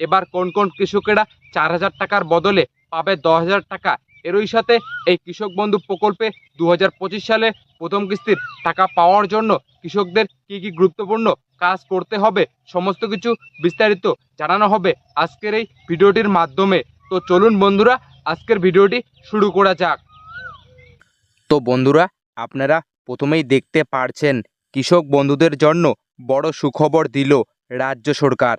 এবার কোন কোন কৃষকেরা চার হাজার টাকার বদলে পাবে দশ হাজার টাকা? এরই সাথে এই কৃষক বন্ধু প্রকল্পে দু হাজার পঁচিশ সালে প্রথম কিস্তির টাকা পাওয়ার জন্য কৃষকদের কি কি গুরুত্বপূর্ণ কাজ করতে হবে সমস্ত কিছু বিস্তারিত জানানো হবে আজকের এই ভিডিওটির মাধ্যমে। তো চলুন বন্ধুরা, আজকের ভিডিওটি শুরু করা যাক। তো বন্ধুরা, আপনারা প্রথমেই দেখতে পারছেন কৃষক বন্ধুদের জন্য বড় সুখবর দিল রাজ্য সরকার।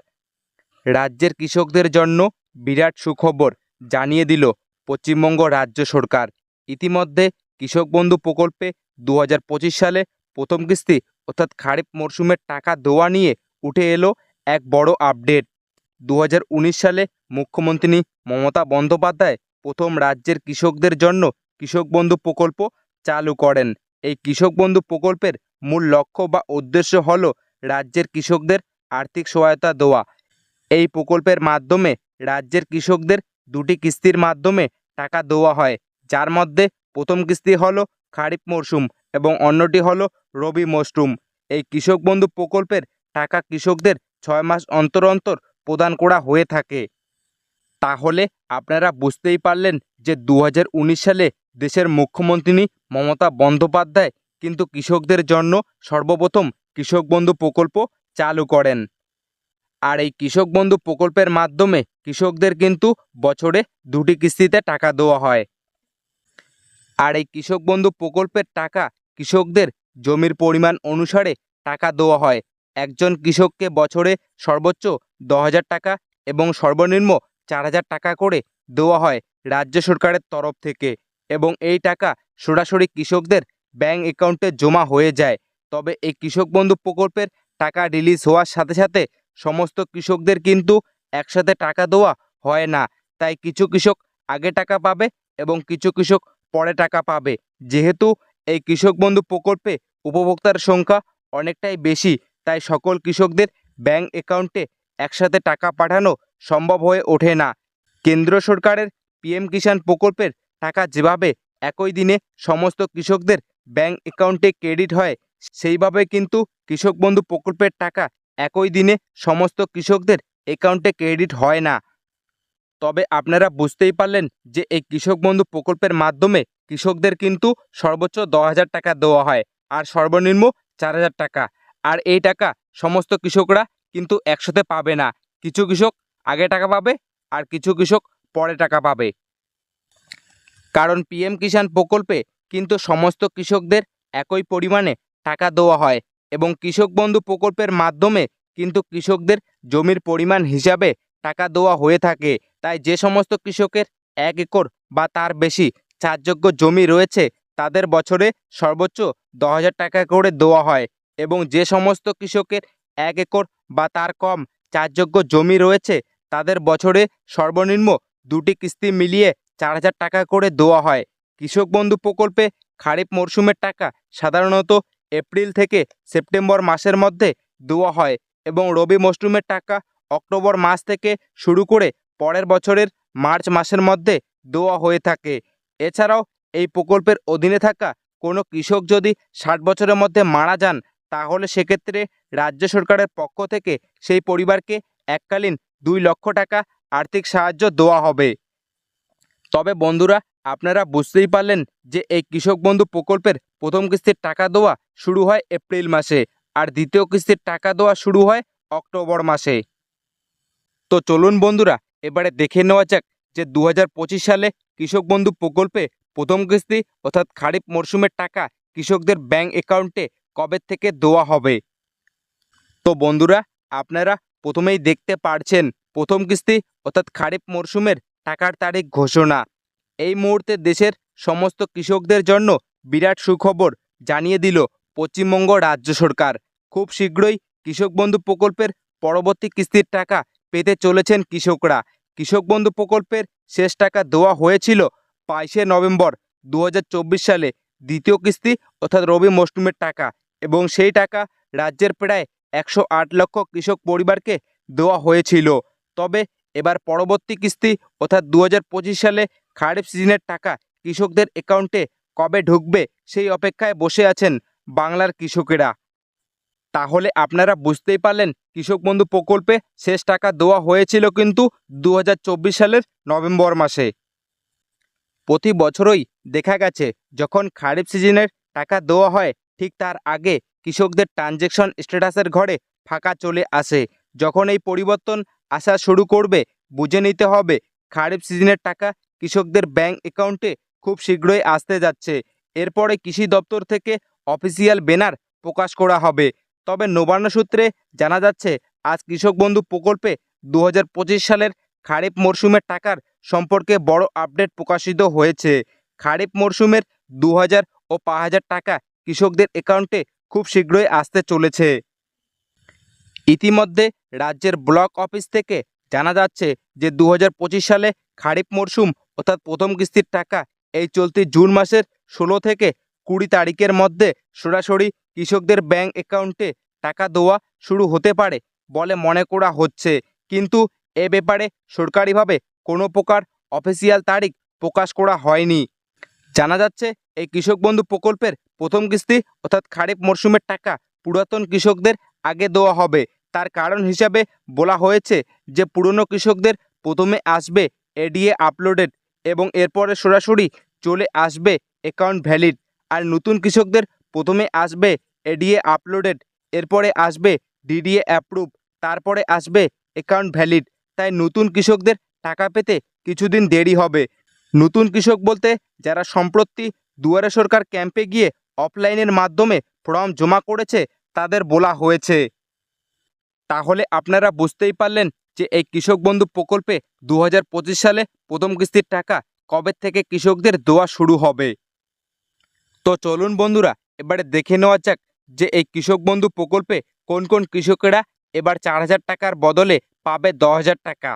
রাজ্যের কৃষকদের জন্য বিরাট সুখবর জানিয়ে দিল পশ্চিমবঙ্গ রাজ্য সরকার। ইতিমধ্যে কৃষক বন্ধু প্রকল্পে দু হাজার পঁচিশ সালে প্রথম কিস্তি অর্থাৎ খারিফ মরশুমের টাকা দেওয়া নিয়ে উঠে এলো এক বড় আপডেট। দু হাজার উনিশ সালে মুখ্যমন্ত্রী মমতা বন্দ্যোপাধ্যায় প্রথম রাজ্যের কৃষকদের জন্য কৃষক বন্ধু প্রকল্প চালু করেন। এই কৃষক বন্ধু প্রকল্পের মূল লক্ষ্য বা উদ্দেশ্য হল রাজ্যের কৃষকদের আর্থিক সহায়তা দেওয়া। এই প্রকল্পের মাধ্যমে রাজ্যের কৃষকদের দুটি কিস্তির মাধ্যমে টাকা দেওয়া হয়। যার মধ্যে প্রথম কিস্তি হলো খারিফ মরশুম এবং অন্যটি হলো রবি মরশুম এই কৃষক বন্ধু প্রকল্পের টাকা কৃষকদের ছয় মাস অন্তর অন্তর প্রদান করা হয়ে থাকে। তাহলে আপনারা বুঝতেই পারলেন যে দু হাজার উনিশ সালে দেশের মুখ্যমন্ত্রী মমতা বন্দ্যোপাধ্যায় কিন্তু কৃষকদের জন্য সর্বপ্রথম কৃষক বন্ধু প্রকল্প চালু করেন। আর এই কৃষক বন্ধু প্রকল্পের মাধ্যমে কৃষকদের কিন্তু বছরে দুটি কিস্তিতে টাকা দেওয়া হয়। আর এই কৃষক বন্ধু প্রকল্পের টাকা কৃষকদের জমির পরিমাণ অনুসারে টাকা দেওয়া হয়। একজন কৃষককে বছরে সর্বোচ্চ দশ হাজার টাকা এবং সর্বনিম্ন চার হাজার টাকা করে দেওয়া হয় রাজ্য সরকারের তরফ থেকে এবং এই টাকা সরাসরি কৃষকদের ব্যাংক অ্যাকাউন্টে জমা হয়ে যায়। তবে এই কৃষক বন্ধু প্রকল্পের টাকা রিলিজ হওয়ার সাথে সাথে সমস্ত কৃষকদের কিন্তু একসাথে টাকা দেওয়া হয় না। তাই কিছু কৃষক আগে টাকা পাবে এবং কিছু কৃষক পরে টাকা পাবে। যেহেতু এই কৃষক বন্ধু প্রকল্পে উপভোক্তার সংখ্যা অনেকটাই বেশি, তাই সকল কৃষকদের ব্যাংক অ্যাকাউন্টে একসাথে টাকা পাঠানো সম্ভব হয়ে ওঠে না। কেন্দ্র সরকারের পিএম কিষাণ প্রকল্পের টাকা যেভাবে একই দিনে সমস্ত কৃষকদের ব্যাংক অ্যাকাউন্টে ক্রেডিট হয়, সেইভাবে কিন্তু কৃষক বন্ধু প্রকল্পের টাকা একই দিনে সমস্ত কৃষকদের অ্যাকাউন্টে ক্রেডিট হয় না। তবে আপনারা বুঝতেই পারলেন যে এই কৃষক বন্ধু প্রকল্পের মাধ্যমে কৃষকদের কিন্তু সর্বোচ্চ দশ হাজার টাকা দেওয়া হয় আর সর্বনিম্ন চার হাজার টাকা। আর এই টাকা সমস্ত কৃষকরা কিন্তু একসাথে পাবে না। কিছু কৃষক আগে টাকা পাবে আর কিছু কৃষক পরে টাকা পাবে। কারণ পিএম কিষাণ প্রকল্পে কিন্তু সমস্ত কৃষকদের একই পরিমাণে টাকা দেওয়া হয়। এবং কৃষক বন্ধু প্রকল্পের মাধ্যমে কিন্তু কৃষকদের জমির পরিমাণ হিসাবে টাকা দেওয়া হয়ে থাকে। তাই যে সমস্ত কৃষকের এক একর বা তার বেশি চাষযোগ্য জমি রয়েছে, তাদের বছরে সর্বোচ্চ দশ হাজার টাকা করে দেওয়া হয় এবং যে সমস্ত কৃষকের এক একর বা তার কম চাষযোগ্য জমি রয়েছে, তাদের বছরে সর্বনিম্ন দুটি কিস্তি মিলিয়ে চার হাজার টাকা করে দেওয়া হয়। কৃষক বন্ধু প্রকল্পে খারিফ মরশুমের টাকা সাধারণত এপ্রিল থেকে সেপ্টেম্বর মাসের মধ্যে দেওয়া হয় এবং রবি মরশুমের টাকা অক্টোবর মাস থেকে শুরু করে পরের বছরের মার্চ মাসের মধ্যে দেওয়া হয়ে থাকে। এছাড়াও এই প্রকল্পের অধীনে থাকা কোনো কৃষক যদি ষাট বছরের মধ্যে মারা যান, তাহলে সেক্ষেত্রে রাজ্য সরকারের পক্ষ থেকে সেই পরিবারকে এককালীন দুই লক্ষ টাকা আর্থিক সাহায্য দেওয়া হবে। তবে বন্ধুরা, আপনারা বুঝতেই পারলেন যে এই কৃষক বন্ধু প্রকল্পের প্রথম কিস্তির টাকা দেওয়া শুরু হয় এপ্রিল মাসে আর দ্বিতীয় কিস্তির টাকা দেওয়া শুরু হয় অক্টোবর মাসে। তো চলুন বন্ধুরা, এবারে দেখে নেওয়া যাক যে দু হাজার পঁচিশ সালে কৃষক বন্ধু প্রকল্পে প্রথম কিস্তি অর্থাৎ খারিফ মরশুমের টাকা কৃষকদের ব্যাংক অ্যাকাউন্টে কবে থেকে দেওয়া হবে? তো বন্ধুরা, আপনারা প্রথমেই দেখতে পারছেন প্রথম কিস্তি অর্থাৎ খারিফ মরশুমের টাকার তারিখ ঘোষণা। এই মুহূর্তে দেশের সমস্ত কৃষকদের জন্য বিরাট সুখবর জানিয়ে দিল পশ্চিমবঙ্গ রাজ্য সরকার। খুব শীঘ্রই কৃষক বন্ধু প্রকল্পের পরবর্তী কিস্তির টাকা পেতে চলেছেন কৃষকরা। কৃষক বন্ধু প্রকল্পের শেষ টাকা দেওয়া হয়েছিল বাইশে নভেম্বর দু হাজার চব্বিশ সালে। দ্বিতীয় কিস্তি অর্থাৎ রবি মরশুমের টাকা এবং সেই টাকা রাজ্যের প্রায় একশো আট লক্ষ কৃষক পরিবারকে দেওয়া হয়েছিল। তবে এবার পরবর্তী কিস্তি অর্থাৎ দু হাজার পঁচিশ সালে খারিফ সিজনের টাকা কৃষকদের অ্যাকাউন্টে কবে ঢুকবে সেই অপেক্ষায় বসে আছেন বাংলার কৃষকেরা। তাহলে আপনারা বুঝতেই পারলেন কৃষক বন্ধু প্রকল্পে শেষ টাকা দেওয়া হয়েছিল কিন্তু দু হাজার চব্বিশ সালের নভেম্বর মাসে। প্রতি বছরই দেখা গেছে যখন খারিফ সিজনের টাকা দেওয়া হয়, ঠিক তার আগে কৃষকদের ট্রানজেকশন স্ট্যাটাসের ঘরে ফাঁকা চলে আসে। যখন এই পরিবর্তন আসা শুরু করবে, বুঝে নিতে হবে খারিফ সিজনের টাকা কৃষকদের ব্যাংক অ্যাকাউন্টে খুব শীঘ্রই আসতে যাচ্ছে। এরপরে কৃষি দপ্তর থেকে অফিসিয়াল ব্যানার প্রকাশ করা হবে। তবে নবান্ন সূত্রে জানা যাচ্ছে, আজ কৃষক বন্ধু প্রকল্পে দু হাজার পঁচিশ সালের খারিফ মরশুমের টাকার সম্পর্কে বড় আপডেট প্রকাশিত হয়েছে। খারিফ মরশুমের দু হাজার ও পাঁচ হাজার টাকা কৃষকদের অ্যাকাউন্টে খুব শীঘ্রই আসতে চলেছে। ইতিমধ্যে রাজ্যের ব্লক অফিস থেকে জানা যাচ্ছে যে দু হাজার পঁচিশ সালে খারিফ মরশুম অর্থাৎ প্রথম কিস্তির টাকা এই চলতি জুন মাসের ষোলো থেকে কুড়ি তারিখের মধ্যে সরাসরি কৃষকদের ব্যাংক অ্যাকাউন্টে টাকা দেওয়া শুরু হতে পারে বলে মনে করা হচ্ছে। কিন্তু এ ব্যাপারে সরকারিভাবে কোনো প্রকার অফিসিয়াল তারিখ প্রকাশ করা হয়নি। জানা যাচ্ছে, এই কৃষক বন্ধু প্রকল্পের প্রথম কিস্তি অর্থাৎ খারিফ মরশুমের টাকা পুরাতন কৃষকদের আগে দেওয়া হবে। তার কারণ হিসাবে বলা হয়েছে যে, পুরনো কৃষকদের প্রথমে আসবে এডিএ আপলোডেড। এবং এরপরে সরাসরি চলে আসবে অ্যাকাউন্ট ভ্যালিড আর নতুন কৃষকদের প্রথমে আসবে এডিএ আপলোডেড এরপরে আসবে ডিডিএ অ্যাপ্রুভ তারপরে আসবে অ্যাকাউন্ট ভ্যালিড তাই নতুন কৃষকদের টাকা পেতে কিছুদিন দেরি হবে। নতুন কৃষক বলতে যারা সম্প্রতি দুয়ারে সরকার ক্যাম্পে গিয়ে অফলাইনের মাধ্যমে ফর্ম জমা করেছে, তাদের বলা হয়েছে। তাহলে আপনারা বুঝতেই পারলেন যে এই কৃষক বন্ধু প্রকল্পে দু হাজার পঁচিশ সালে প্রথম কিস্তির টাকা কবে থেকে কৃষকদের দেওয়া শুরু হবে? তো চলুন বন্ধুরা, এবারে দেখে নেওয়া যাক যে এই কৃষক বন্ধু প্রকল্পে কোন কোন কৃষকেরা এবার চার হাজার টাকার বদলে পাবে দশ হাজার টাকা।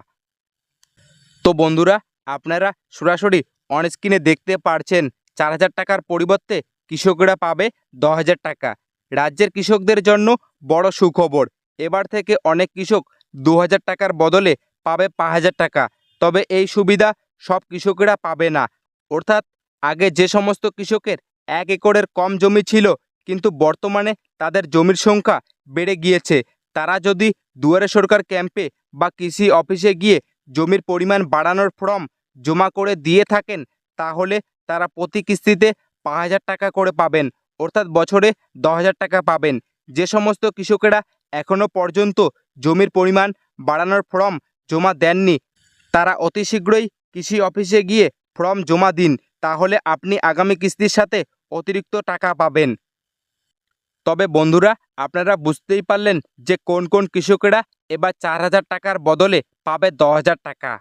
তো বন্ধুরা, আপনারা সরাসরি অন স্ক্রিনে দেখতে পারছেন চার হাজার টাকার পরিবর্তে কৃষকরা পাবে দশ হাজার টাকা। রাজ্যের কৃষকদের জন্য বড় সুখবর। এবার থেকে অনেক কৃষক দু হাজার টাকার বদলে পাবে পাঁচ হাজার টাকা। তবে এই সুবিধা সব কৃষকেরা পাবে না। অর্থাৎ আগে যে সমস্ত কৃষকের এক একরের কম জমি ছিল, কিন্তু বর্তমানে তাদের জমির সংখ্যা বেড়ে গিয়েছে। তারা যদি দুয়ারে সরকার ক্যাম্পে বা কৃষি অফিসে গিয়ে জমির পরিমাণ বাড়ানোর ফর্ম জমা করে দিয়ে থাকেন, তাহলে তারা প্রতি কিস্তিতে পাঁচ হাজার টাকা করে পাবেন। অর্থাৎ বছরে দশ হাজার টাকা পাবেন। যে সমস্ত কৃষকেরা এখনও পর্যন্ত জমির পরিমাণ বাড়ানোর ফর্ম জমা দেননি। তারা অতি শীঘ্রই কৃষি অফিসে গিয়ে ফর্ম জমা দিন, তাহলে আপনি আগামী কিস্তির সাথে অতিরিক্ত টাকা পাবেন। তবে বন্ধুরা, আপনারা বুঝতেই পারলেন যে কোন কোন কৃষকেরা এবার চার হাজার টাকার বদলে পাবে দশ হাজার টাকা।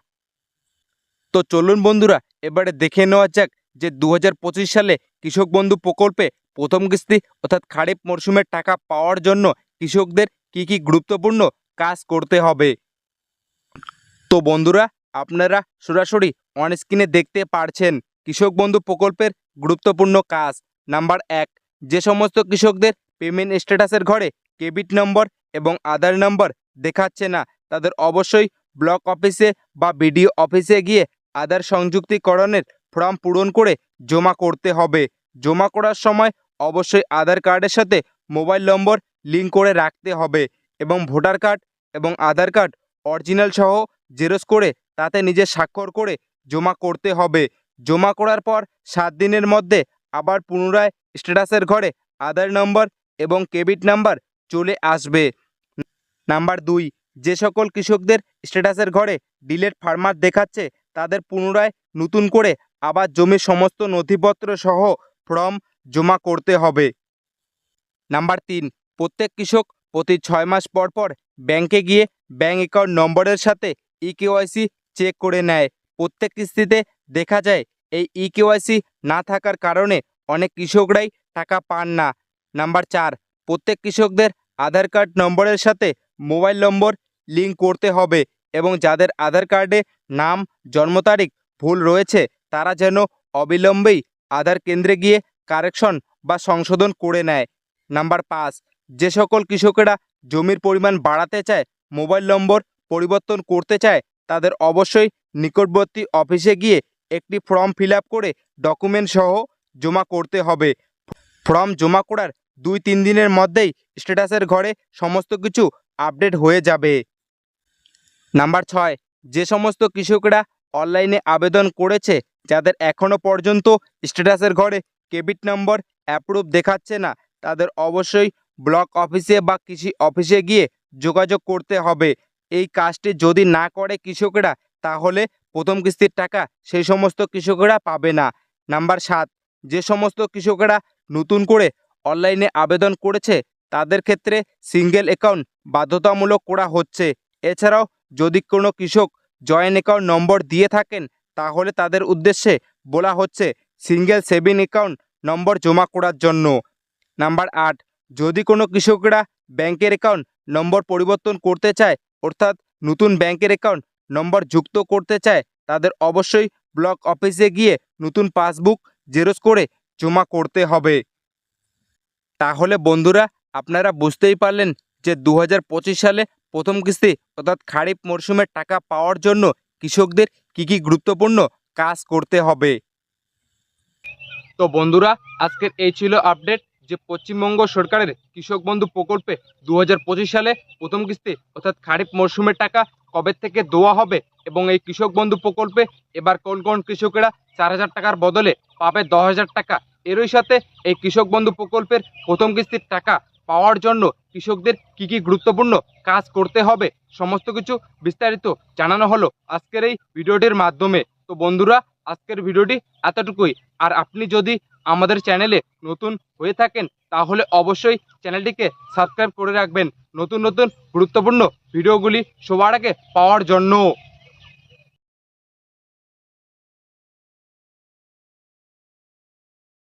তো চলুন বন্ধুরা, এবারে দেখে নেওয়া যাক যে দু হাজার পঁচিশ সালে কৃষক বন্ধু প্রকল্পে প্রথম কিস্তি অর্থাৎ খারিফ মরশুমের টাকা পাওয়ার জন্য কৃষকদের কি কি গুরুত্বপূর্ণ কাজ করতে হবে। তো বন্ধুরা, আপনারা সরাসরি অন স্ক্রিনে দেখতে পারছেন কৃষক বন্ধু প্রকল্পের গুরুত্বপূর্ণ কাজ। নাম্বার এক, যে সমস্ত কৃষকদের পেমেন্ট স্ট্যাটাসের ঘরে ক্রেডিট নম্বর এবং আধার নম্বর দেখাচ্ছে না, তাদের অবশ্যই ব্লক অফিসে বা বিডিও অফিসে গিয়ে আধার সংযুক্তিকরণের ফর্ম পূরণ করে জমা করতে হবে। জমা করার সময় অবশ্যই আধার কার্ডের সাথে মোবাইল নম্বর লিঙ্ক করে রাখতে হবে। এবং ভোটার কার্ড এবং আধার কার্ড অরিজিনাল সহ জেরক্স করে তাতে নিজে স্বাক্ষর করে জমা করতে হবে। জমা করার পর সাত দিনের মধ্যে আবার পুনরায় স্ট্যাটাসের ঘরে আধার নম্বর এবং ক্রেডিট নাম্বার চলে আসবে। নাম্বার দুই, যে সকল কৃষকদের স্ট্যাটাসের ঘরে ডিলেট ফার্মার দেখাচ্ছে তাদের পুনরায় নতুন করে আবার জমির সমস্ত নথিপত্র সহ ফর্ম জমা করতে হবে। নাম্বার তিন, প্রত্যেক কৃষক প্রতি ছয় মাস পর পর ব্যাংকে গিয়ে ব্যাংক অ্যাকাউন্ট নম্বরের সাথে ই কেওয়াইসি চেক করে নেয়। প্রত্যেক কিস্তিতে দেখা যায় এই ই কেওয়াইসি না থাকার কারণে অনেক কৃষকরাই টাকা পান না। নাম্বার চার, প্রত্যেক কৃষকদের আধার কার্ড নম্বরের সাথে মোবাইল নম্বর লিঙ্ক করতে হবে এবং যাদের আধার কার্ডে নাম, জন্ম তারিখ ভুল রয়েছে, তারা যেন অবিলম্বেই আধার কেন্দ্রে গিয়ে কারেকশন বা সংশোধন করে নেয়। নাম্বার পাঁচ যে সকল কৃষকেরা জমির পরিমাণ বাড়াতে চায়, মোবাইল নম্বর পরিবর্তন করতে চায়, তাদের অবশ্যই নিকটবর্তী অফিসে গিয়ে একটি ফর্ম ফিল করে ডকুমেন্ট সহ জমা করতে হবে। ফর্ম জমা করার দুই তিন দিনের মধ্যেই স্ট্যাটাসের ঘরে সমস্ত কিছু আপডেট হয়ে যাবে। নাম্বার ছয়, যে সমস্ত কৃষকরা অনলাইনে আবেদন করেছে, যাদের এখনও পর্যন্ত স্ট্যাটাসের ঘরে কেবিট নম্বর অ্যাপ্রুভ দেখাচ্ছে না, তাদের অবশ্যই ব্লক অফিসে বা কৃষি অফিসে গিয়ে যোগাযোগ করতে হবে। এই কাজটি যদি না করে কৃষকরা, তাহলে প্রথম কিস্তির টাকা সেই সমস্ত কৃষকরা পাবে না। নাম্বার সাত, যে সমস্ত কৃষকরা নতুন করে অনলাইনে আবেদন করেছে, তাদের ক্ষেত্রে সিঙ্গেল অ্যাকাউন্ট বাধ্যতামূলক করা হচ্ছে। এছাড়াও যদি কোনো কৃষক জয়েন্ট অ্যাকাউন্ট নম্বর দিয়ে থাকেন, তাহলে তাদের উদ্দেশ্যে বলা হচ্ছে সিঙ্গেল সেভিং অ্যাকাউন্ট নম্বর জমা করার জন্য। নাম্বার আট যদি কোনো কৃষকরা ব্যাংকের অ্যাকাউন্ট নম্বর পরিবর্তন করতে চায়, অর্থাৎ নতুন ব্যাংকের অ্যাকাউন্ট নম্বর যুক্ত করতে চায়, তাদের অবশ্যই ব্লক অফিসে গিয়ে নতুন পাসবুক জেরক্স করে জমা করতে হবে। তাহলে বন্ধুরা, আপনারা বুঝতেই পারলেন যে দু হাজার পঁচিশ সালে প্রথম কিস্তি অর্থাৎ খারিফ মরশুমের টাকা পাওয়ার জন্য কৃষকদের কী কী গুরুত্বপূর্ণ কাজ করতে হবে। তো বন্ধুরা, আজকের এই ছিল আপডেট যে পশ্চিমবঙ্গ সরকারের কৃষক বন্ধু প্রকল্পে দু হাজার পঁচিশ সালে প্রথম কিস্তি অর্থাৎ খারিফ মরশুমের টাকা কবে থেকে দেওয়া হবে এবং এই কৃষক বন্ধু প্রকল্পে এবার কোন কোন কৃষকেরা চার হাজার টাকার বদলে পাবে দশ হাজার টাকা? এরই সাথে এই কৃষক বন্ধু প্রকল্পের প্রথম কিস্তির টাকা পাওয়ার জন্য কৃষকদের কি কি গুরুত্বপূর্ণ কাজ করতে হবে? সমস্ত কিছু বিস্তারিত জানানো হলো আজকের এই ভিডিওটির মাধ্যমে। তো বন্ধুরা, আজকের ভিডিওটি এতটুকুই। আর আপনি যদি আমাদের চ্যানেলে নতুন হয়ে থাকেন, তাহলে অবশ্যই চ্যানেলটিকে সাবস্ক্রাইব করে রাখবেন। নতুন নতুন গুরুত্বপূর্ণ ভিডিওগুলি সবার আগে পাওয়ার জন্য।